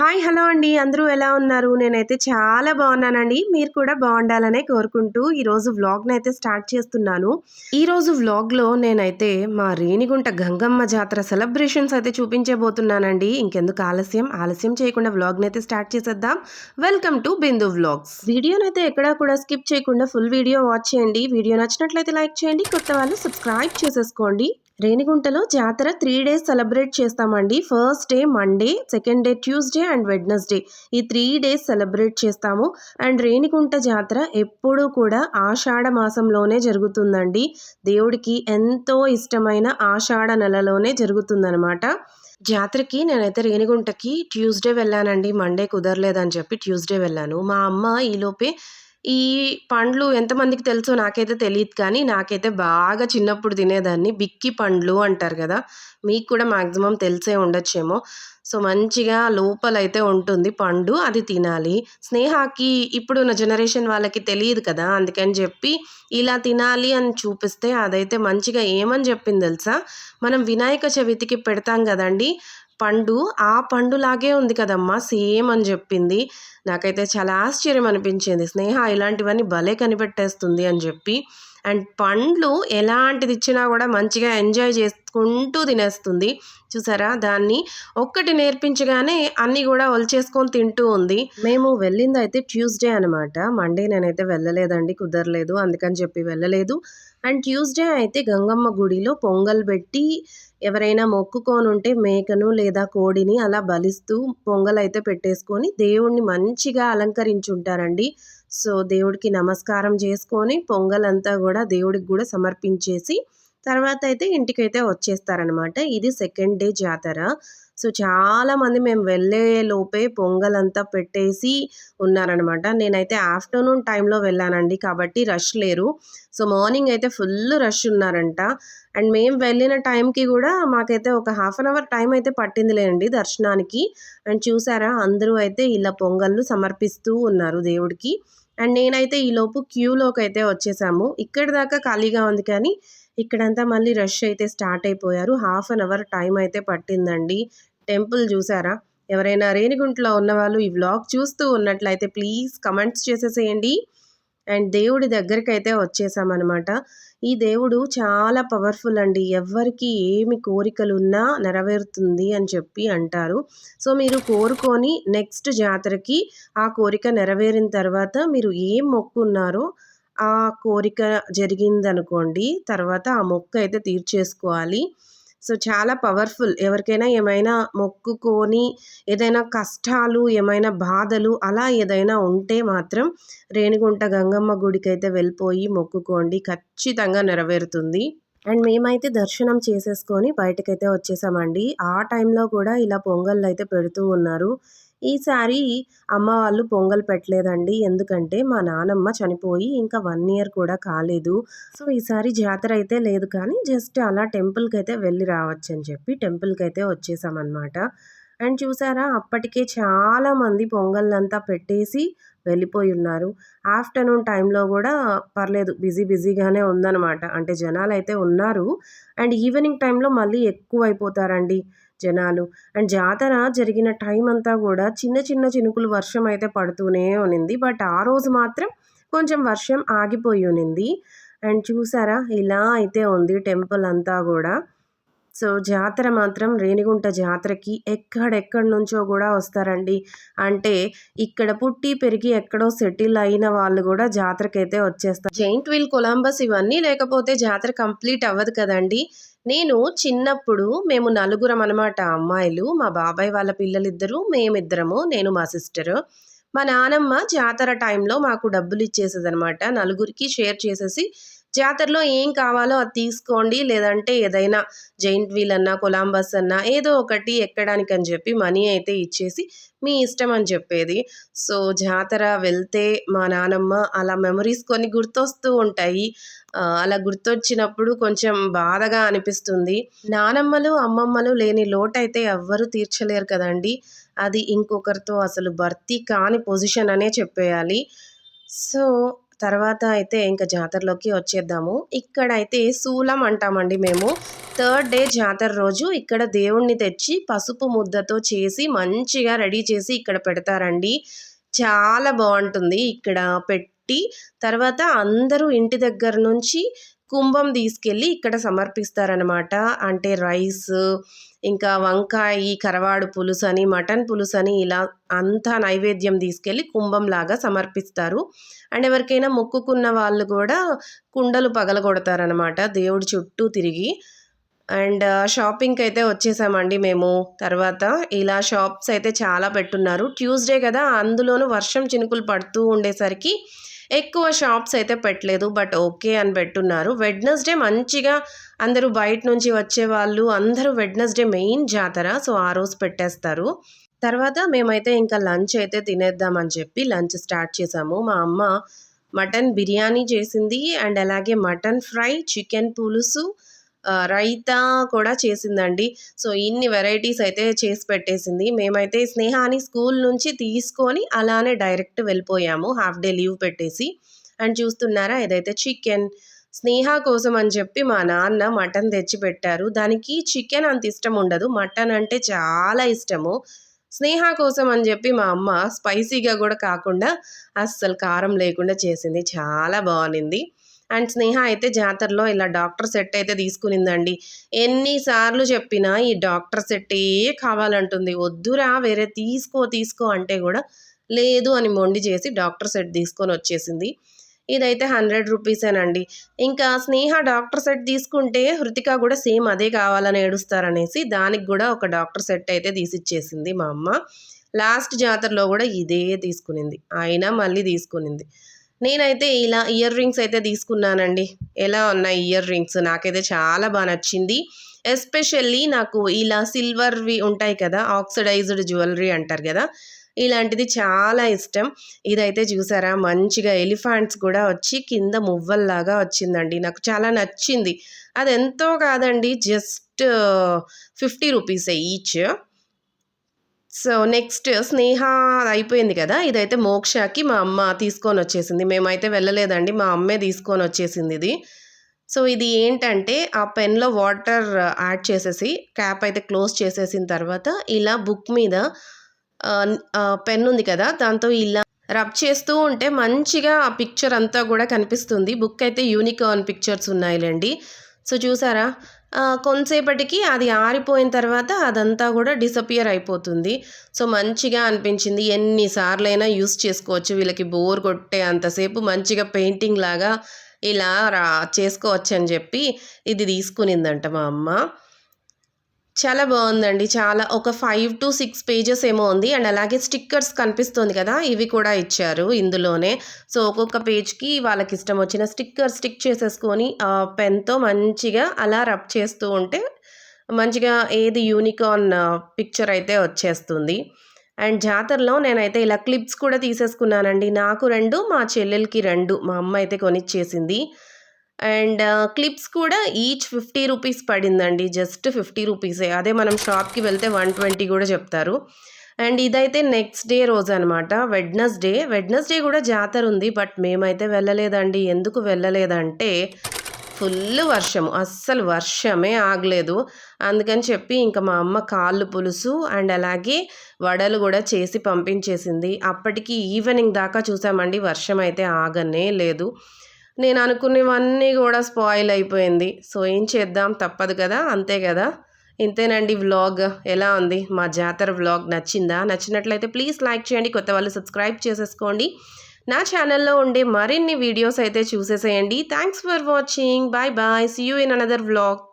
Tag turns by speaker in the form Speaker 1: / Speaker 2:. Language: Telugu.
Speaker 1: హాయ్ హలో అండి. అందరూ ఎలా ఉన్నారు? నేనైతే చాలా బాగున్నానండి. మీరు కూడా బాగుండాలనే కోరుకుంటూ ఈరోజు వ్లాగ్ని అయితే స్టార్ట్ చేస్తున్నాను. ఈరోజు వ్లాగ్లో నేనైతే మా రేణిగుంట గంగమ్మ జాతర సెలబ్రేషన్స్ అయితే చూపించబోతున్నానండి. ఇంకెందుకు ఆలస్యం? ఆలస్యం చేయకుండా వ్లాగ్ని అయితే స్టార్ట్ చేసేద్దాం. Welcome to Bindu vlogs. వీడియోనైతే ఎక్కడా కూడా స్కిప్ చేయకుండా ఫుల్ వీడియో వాచ్ చేయండి. వీడియో నచ్చినట్లయితే లైక్ చేయండి. కొత్త వాళ్ళు సబ్స్క్రైబ్ చేసేసుకోండి. రేణిగుంటలో జాతర త్రీ డేస్ సెలబ్రేట్ చేస్తామండి. First day Monday second day Tuesday and Wednesday. ఈ త్రీ డేస్ సెలబ్రేట్ చేస్తాము. అండ్ రేణిగుంట జాతర ఎప్పుడూ కూడా ఆషాఢ మాసంలోనే జరుగుతుందండి. దేవుడికి ఎంతో ఇష్టమైన ఆషాఢ నెలలోనే జరుగుతుందనమాట జాతరకి నేనైతే రేణిగుంటకి ట్యూస్డే వెళ్ళానండి. మండే కుదరలేదని చెప్పి ట్యూస్డే వెళ్ళాను. మా అమ్మ ఈలోపే ఈ పండ్లు ఎంతమందికి తెలుసో నాకైతే తెలియదు కానీ నాకైతే బాగా చిన్నప్పుడు తినేదాన్ని. బిక్కి పండ్లు అంటారు కదా మీకు కూడా మ్యాక్సిమం తెలిసే ఉండొచ్చేమో. సో మంచిగా లోపలైతే ఉంటుంది పండు అది తినాలి. స్నేహాకి ఇప్పుడున్న జనరేషన్ వాళ్ళకి తెలియదు కదా అందుకని చెప్పి ఇలా తినాలి అని చూపిస్తే అదైతే మంచిగా ఏమని చెప్పింది తెలుసా? మనం వినాయక చవితికి పెడతాం కదండి పండు ఆ పండులాగే ఉంది కదమ్మా సేమ్ అని చెప్పింది. నాకైతే చాలా ఆశ్చర్యం అనిపించింది. స్నేహ ఇలాంటివన్నీ భలే కనిపెట్టేస్తుంది అని చెప్పి. అండ్ పండ్లు ఎలాంటిది ఇచ్చినా కూడా మంచిగా ఎంజాయ్ చేసుకుంటూ తినేస్తుంది. చూసారా? దాన్ని ఒక్కటి నేర్పించగానే అన్నీ కూడా ఒలిచేసుకొని తింటూ ఉంది. మేము వెళ్ళింది అయితే ట్యూస్డే అనమాట మండే నేనైతే వెళ్ళలేదండి కుదరలేదు. అందుకని చెప్పి వెళ్ళలేదు. అండ్ ట్యూస్డే అయితే గంగమ్మ గుడిలో పొంగల్ పెట్టి ఎవరైనా మొక్కుకొని ఉంటే మేకను లేదా కోడిని అలా బలిస్తూ పొంగలైతే పెట్టేసుకొని దేవుణ్ణి మంచిగా అలంకరించుంటారండి. సో దేవుడికి నమస్కారం చేసుకొని పొంగలంతా కూడా దేవుడికి కూడా సమర్పించేసి తర్వాత అయితే ఇంటికైతే వచ్చేస్తారనమాట ఇది సెకండ్ డే జాతర. సో చాలామంది మేము వెళ్ళే లోపే పొంగల్ అంతా పెట్టేసి ఉన్నారనమాట నేనైతే ఆఫ్టర్నూన్ టైంలో వెళ్ళానండి కాబట్టి రష్ లేరు. సో మార్నింగ్ అయితే ఫుల్ రష్ ఉన్నారంట. అండ్ మేము వెళ్ళిన టైంకి కూడా మాకైతే ఒక హాఫ్ అన్ అవర్ టైం అయితే పట్టిందిలేండి దర్శనానికి. అండ్ చూసారా అందరూ అయితే ఇలా పొంగళ్ళు సమర్పిస్తూ ఉన్నారు దేవుడికి. అండ్ నేనైతే ఈలోపు క్యూలోకి అయితే వచ్చేసాము. ఇక్కడి దాకా ఖాళీగా ఉంది కానీ ఇక్కడంతా మళ్ళీ రష్ అయితే స్టార్ట్ అయిపోయారు. హాఫ్ అన్ అవర్ టైం అయితే పట్టిందండి. టెంపుల్ చూసారా? ఎవరైనా రేణిగుంటలో ఉన్నవాళ్ళు ఈ వ్లాగ్ చూస్తూ ఉన్నట్లయితే ప్లీజ్ కమెంట్స్ చేసేసేయండి. అండ్ దేవుడి దగ్గరికి అయితే వచ్చేసామన్నమాట. ఈ దేవుడు చాలా పవర్ఫుల్ అండి. ఎవరికి ఏమి కోరికలు ఉన్నా నెరవేరుతుంది అని చెప్పి అంటారు. సో మీరు కోరుకొని నెక్స్ట్ జాతరకి ఆ కోరిక నెరవేరిన తర్వాత మీరు ఏం మొక్కున్నారో ఆ కోరిక జరిగిందనుకోండి తర్వాత ఆ మొక్క అయితే తీర్చేసుకోవాలి. సో చాలా పవర్ఫుల్. ఎవరికైనా ఏమైనా మొక్కుకొని ఏదైనా కష్టాలు ఏమైనా బాధలు అలా ఏదైనా ఉంటే మాత్రం రేణిగుంట గంగమ్మ గుడికి అయితే వెళ్ళిపోయి మొక్కుకోండి. ఖచ్చితంగా నెరవేరుతుంది. అండ్ మేమైతే దర్శనం చేసేసుకొని బయటకైతే వచ్చేసామండి. ఆ టైంలో కూడా ఇలా పొంగళ్ళు అయితే పెడుతూ ఉన్నారు. ఈసారి అమ్మ వాళ్ళు పొంగల్ పెట్టలేదండి. ఎందుకంటే మా నానమ్మ చనిపోయి ఇంకా వన్ ఇయర్ కూడా కాలేదు. సో ఈసారి జాతర అయితే లేదు కానీ జస్ట్ అలా టెంపుల్కి అయితే వెళ్ళి రావచ్చు అని చెప్పి టెంపుల్కి అయితే వచ్చేసామన్నమాట. అండ్ చూసారా అప్పటికే చాలామంది పొంగళ్ళంతా పెట్టేసి వెళ్ళిపోయి ఉన్నారు. ఆఫ్టర్నూన్ టైంలో కూడా పర్లేదు బిజీ బిజీగానే ఉందన్నమాట. అంటే జనాలు అయితే ఉన్నారు. అండ్ ఈవినింగ్ టైంలో మళ్ళీ ఎక్కువ అయిపోతారండి జనాలు. అండ్ జాతర జరిగిన టైం అంతా కూడా చిన్న చిన్న చినుకులు వర్షం అయితే పడుతూనే ఉనింది బట్ ఆ రోజు మాత్రం కొంచెం వర్షం ఆగిపోయి ఉనింది అండ్ చూసారా ఇలా అయితే ఉంది టెంపుల్ అంతా కూడా. సో జాతర మాత్రం రేణిగుంట జాతరకి ఎక్కడెక్కడి నుంచో కూడా వస్తారండి. అంటే ఇక్కడ పుట్టి పెరిగి ఎక్కడో సెటిల్ అయిన వాళ్ళు కూడా జాతరకైతే అయితే వచ్చేస్తారు. జైంట్ వీల్ కొలంబస్ ఇవన్నీ లేకపోతే జాతర కంప్లీట్ అవ్వదు కదండి. నేను చిన్నప్పుడు మేము నలుగురం అనమాట అమ్మాయిలు మా బాబాయ్ వాళ్ళ పిల్లలిద్దరూ మేమిద్దరము నేను మా సిస్టరు. మా నానమ్మ జాతర టైంలో మాకు డబ్బులు ఇచ్చేసేదనమాట నలుగురికి షేర్ చేసేసి జాతరలో ఏం కావాలో అది తీసుకోండి. లేదంటే ఏదైనా జైంట్ వీల్ అన్నా కొలాంబస్ అన్నా ఏదో ఒకటి ఎక్కడానికి అని చెప్పి మనీ అయితే ఇచ్చేసి మీ ఇష్టం అని చెప్పేది. సో జాతర వెళ్తే మా నానమ్మ అలా మెమరీస్ కొన్ని గుర్తొస్తూ ఉంటాయి. అలా గుర్తొచ్చినప్పుడు కొంచెం బాధగా అనిపిస్తుంది. నానమ్మలు అమ్మమ్మలు లేని లోటైతే ఎవ్వరు ఎవ్వరూ తీర్చలేరు కదండి. అది ఇంకొకరితో అసలు భర్తీ కాని పొజిషన్ అనే చెప్పేయాలి. సో తర్వాత అయితే ఇంకా జాతరలోకి వచ్చేద్దాము. ఇక్కడైతే శూలం అంటామండి మేము. థర్డ్ డే జాతర రోజు ఇక్కడ దేవుణ్ణి తెచ్చి పసుపు ముద్దతో చేసి మంచిగా రెడీ చేసి ఇక్కడ పెడతారండి. చాలా బాగుంటుంది ఇక్కడ పెట్టి. తర్వాత అందరూ ఇంటి దగ్గర నుంచి కుంభం తీసుకెళ్ళి ఇక్కడ సమర్పిస్తారనమాట అంటే రైస్ ఇంకా వంకాయ కరవాడు పులుసు అని మటన్ పులుసు అని ఇలా అంతా నైవేద్యం తీసుకెళ్ళి కుంభం లాగా సమర్పిస్తారు. అండ్ ఎవరికైనా మొక్కుకున్న వాళ్ళు కూడా కుండలు పగలగొడతారనమాట దేవుడి చుట్టూ తిరిగి. అండ్ షాపింగ్కి అయితే వచ్చేసామండి మేము. తర్వాత ఇలా షాప్స్ అయితే చాలా పెట్టున్నారు. ట్యూస్డే కదా అందులోనూ వర్షం చినుకులు పడుతూ ఉండేసరికి ఎక్కువ షాప్స్ అయితే పెట్టలేదు బట్ ఓకే అని పెట్టున్నారు. వెడ్నెస్డే మంచిగా అందరూ బయట నుంచి వచ్చే వాళ్ళు అందరూ వెడ్నెస్డే మెయిన్ జాతర సో ఆ రోజు పెట్టేస్తారు. తర్వాత మేమైతే ఇంకా లంచ్ అయితే తినేద్దామని చెప్పి లంచ్ స్టార్ట్ చేసాము. మా అమ్మ మటన్ బిర్యానీ చేసింది అండ్ అలాగే మటన్ ఫ్రై చికెన్ పులుసు రైతా కూడా చేసిందండి. సో ఇన్ని వెరైటీస్ అయితే చేసి పెట్టేసింది. మేమైతే స్నేహాని స్కూల్ నుంచి తీసుకొని అలానే డైరెక్ట్ వెళ్ళిపోయాము. హాఫ్ డే లీవ్ పెట్టేసి. అండ్ చూస్తున్నారా ఇదైతే చికెన్ స్నేహ కోసం అని చెప్పి మా నాన్న మటన్ తెచ్చి పెట్టారు. దానికి చికెన్ అంత ఇష్టం ఉండదు. మటన్ అంటే చాలా ఇష్టము. స్నేహ కోసం అని చెప్పి మా అమ్మ స్పైసీగా కూడా కాకుండా అస్సలు కారం లేకుండా చేసింది. చాలా బాగుంది. అండ్ స్నేహ అయితే జాతరలో ఇలా డాక్టర్ సెట్ అయితే తీసుకునిందండి. ఎన్నిసార్లు చెప్పినా ఈ డాక్టర్ సెట్టే కావాలంటుంది. వద్దురా వేరే తీసుకో తీసుకో అంటే కూడా లేదు అని మొండి చేసి డాక్టర్ సెట్ తీసుకొని వచ్చేసింది. ఇదైతే హండ్రెడ్ రూపీసేనండి ఇంకా స్నేహ డాక్టర్ సెట్ తీసుకుంటే హృతిక కూడా సేమ్ అదే కావాలని ఏడుస్తారనేసి దానికి కూడా ఒక డాక్టర్ సెట్ అయితే తీసిచ్చేసింది మా అమ్మ. లాస్ట్ జాతరలో కూడా ఇదే తీసుకునింది. అయినా మళ్ళీ తీసుకునింది. నేనైతే ఇలా ఇయర్ రింగ్స్ అయితే తీసుకున్నానండి. ఎలా ఉన్నాయి ఇయర్ రింగ్స్? నాకైతే చాలా బాగా నచ్చింది. ఎస్పెషల్లీ నాకు ఇలా సిల్వర్వి ఉంటాయి కదా ఆక్సిడైజ్డ్ జ్యువెలరీ అంటారు కదా ఇలాంటిది చాలా ఇష్టం. ఇదైతే చూసారా మంచిగా ఎలిఫాంట్స్ కూడా వచ్చి కింద మువ్వల్లాగా వచ్చిందండి. నాకు చాలా నచ్చింది. అది ఎంతో కాదండి జస్ట్ ఫిఫ్టీ రూపీసే ఈచ్. సో నెక్స్ట్ స్నేహ అయిపోయింది కదా ఇదైతే మోక్షకి మా అమ్మ తీసుకొని వచ్చేసింది మేమైతే వెళ్ళలేదండి మా అమ్మే తీసుకొని వచ్చేసింది ఇది. సో ఇది ఏంటంటే ఆ పెన్లో వాటర్ యాడ్ చేసేసి క్యాప్ అయితే క్లోజ్ చేసేసిన తర్వాత ఇలా బుక్ మీద పెన్ ఉంది కదా దాంతో ఇలా రబ్ చేస్తూ ఉంటే మంచిగా ఆ పిక్చర్ అంతా కూడా కనిపిస్తుంది. బుక్ అయితే యూనికార్న్ పిక్చర్స్ ఉన్నాయిలేండి. సో చూసారా కొంతసేపటికి అది ఆరిపోయిన తర్వాత అదంతా కూడా డిసపియర్ అయిపోతుంది. సో మంచిగా అనిపించింది. ఎన్నిసార్లైనా యూస్ చేసుకోవచ్చు. వీళ్ళకి బోర్ కొట్టే అంతసేపు మంచిగా పెయింటింగ్ లాగా ఇలా రా చేసుకోవచ్చు అని చెప్పి ఇది తీసుకునిందంట మా అమ్మ. చాలా బాగుందండి. చాలా ఒక ఫైవ్ టు సిక్స్ పేజెస్ ఏమో ఉంది. అండ్ అలాగే స్టిక్కర్స్ కనిపిస్తుంది కదా ఇవి కూడా ఇచ్చారు ఇందులోనే. సో ఒక్కొక్క పేజ్కి వాళ్ళకి ఇష్టం వచ్చిన స్టిక్కర్ స్టిక్ చేసేసుకొని పెన్తో మంచిగా అలా రబ్ చేస్తూ ఉంటే మంచిగా ఏది యూనికార్న్ పిక్చర్ అయితే వచ్చేస్తుంది. అండ్ జాతరలో నేనైతే ఇలా క్లిప్స్ కూడా తీసేసుకున్నానండి. నాకు రెండు మా చెల్లెలకి రెండు మా అమ్మ అయితే కొనిచ్చేసింది. అండ్ క్లిప్స్ కూడా ఈచ్ ఫిఫ్టీ రూపీస్ పడిందండి. జస్ట్ ఫిఫ్టీ రూపీసే. అదే మనం షాప్కి వెళ్తే వన్ ట్వంటీ కూడా చెప్తారు. అండ్ ఇదైతే నెక్స్ట్ డే రోజు అనమాట వెడ్నెస్డే. వెడ్నెస్డే కూడా జాతర ఉంది బట్ మేమైతే వెళ్ళలేదండి. ఎందుకు వెళ్ళలేదంటే ఫుల్ వర్షము అస్సలు వర్షమే ఆగలేదు. అందుకని చెప్పి ఇంకా మా అమ్మ కాళ్ళు పులుసు అండ్ అలాగే వడలు కూడా చేసి పంపించేసింది. అప్పటికి ఈవినింగ్ దాకా చూసామండి వర్షం అయితే ఆగనే లేదు. నేను అనుకునేవన్నీ కూడా స్పాయిల్ అయిపోయింది. సో ఏం చేద్దాం? తప్పదు కదా? అంతే కదా? ఇంతేనండి వ్లాగ్. ఎలా ఉంది? మా జాతర వ్లాగ్ నచ్చిందా? నచ్చినట్లయితే ప్లీజ్ లైక్ చేయండి కొత్త వాళ్ళు సబ్స్క్రైబ్ చేసేసుకోండి. నా ఛానల్లో ఉండే మరిన్ని వీడియోస్ అయితే చూసేసేయండి. Thanks for watching. Bye bye. See you in another vlog